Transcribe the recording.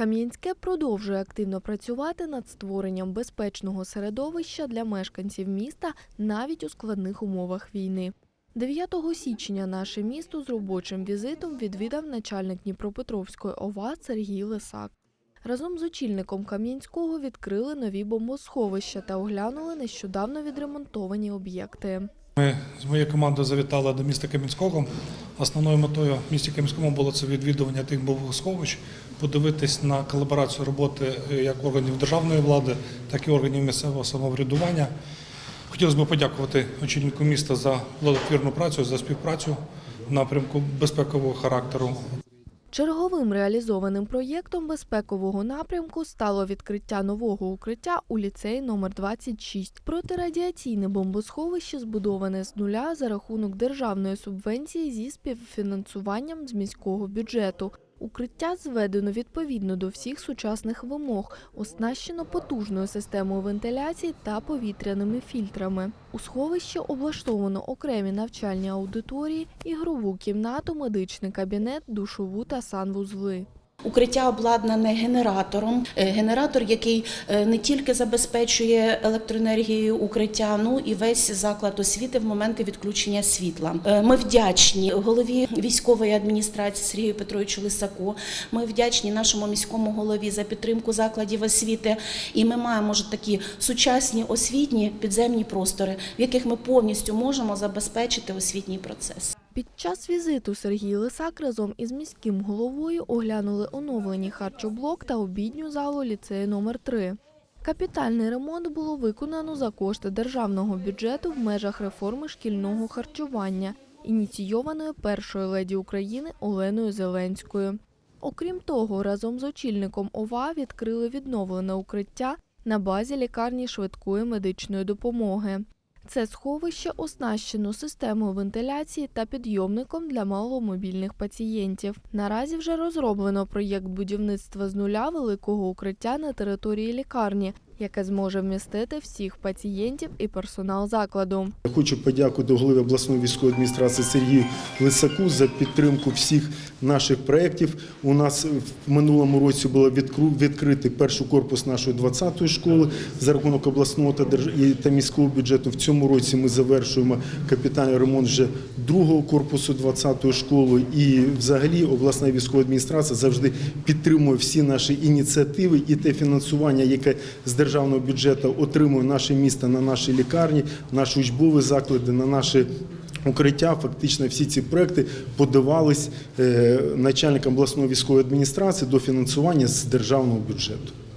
Кам'янське продовжує активно працювати над створенням безпечного середовища для мешканців міста навіть у складних умовах війни. 9 січня наше місто з робочим візитом відвідав начальник Дніпропетровської ОВА Сергій Лисак. Разом з очільником Кам'янського відкрили нові бомбосховища та оглянули нещодавно відремонтовані об'єкти. Ми з моєю командою завітали до міста Кам'янського. Основною метою в місті було це відвідування тих бомбосховищ, подивитись на колаборацію роботи е, як органів державної влади, так і органів місцевого самоврядування. Хотілося б подякувати очільнику міста за плодотворну працю, за співпрацю напрямку безпекового характеру. Черговим реалізованим проєктом безпекового напрямку стало відкриття нового укриття у ліцеї номер 26. Протирадіаційне бомбосховище збудоване з нуля за рахунок державної субвенції зі співфінансуванням з міського бюджету. Укриття зведено відповідно до всіх сучасних вимог, оснащено потужною системою вентиляції та повітряними фільтрами. У сховищі облаштовано окремі навчальні аудиторії, ігрову кімнату, медичний кабінет, душову та санвузли. Укриття обладнане генератором. Е, Генератор, який е, не тільки забезпечує електроенергією укриття, ну і весь заклад освіти в моменти відключення світла. Е, Ми вдячні голові військової адміністрації Сергію Петровичу Лисаку. Ми вдячні нашому міському голові за підтримку закладів освіти. І ми маємо вже такі сучасні освітні підземні простори, в яких ми повністю можемо забезпечити освітній процес. Під час візиту Сергій Лисак разом із міським головою оглянули оновлені харчоблок та обідню залу ліцею номер 3 Капітальний ремонт було виконано за кошти державного бюджету в межах реформи шкільного харчування, ініційованої першою леді України Оленою Зеленською. Окрім того, разом з очільником ОВА відкрили відновлене укриття на базі лікарні швидкої медичної допомоги. Це сховище оснащено системою вентиляції та підйомником для маломобільних пацієнтів. Наразі вже розроблено проєкт будівництва з нуля великого укриття на території лікарні, яке зможе вмістити всіх пацієнтів і персонал закладу. Я Хочу подякувати голові обласної військової адміністрації Сергію Лисаку за підтримку всіх наших проєктів. У нас в минулому році було відкритий перший корпус нашої 20-ї школи за рахунок обласного та міського бюджету. В цьому році ми завершуємо капітальний ремонт вже другого корпусу 20-ї школи. І взагалі обласна військова адміністрація завжди підтримує всі наші ініціативи і те фінансування, яке з державного бюджету отримує наше місто на наші лікарні, наші учбові заклади, на наші укриття. Фактично всі ці проекти подавались е, начальникам обласної військової адміністрації до фінансування з державного бюджету.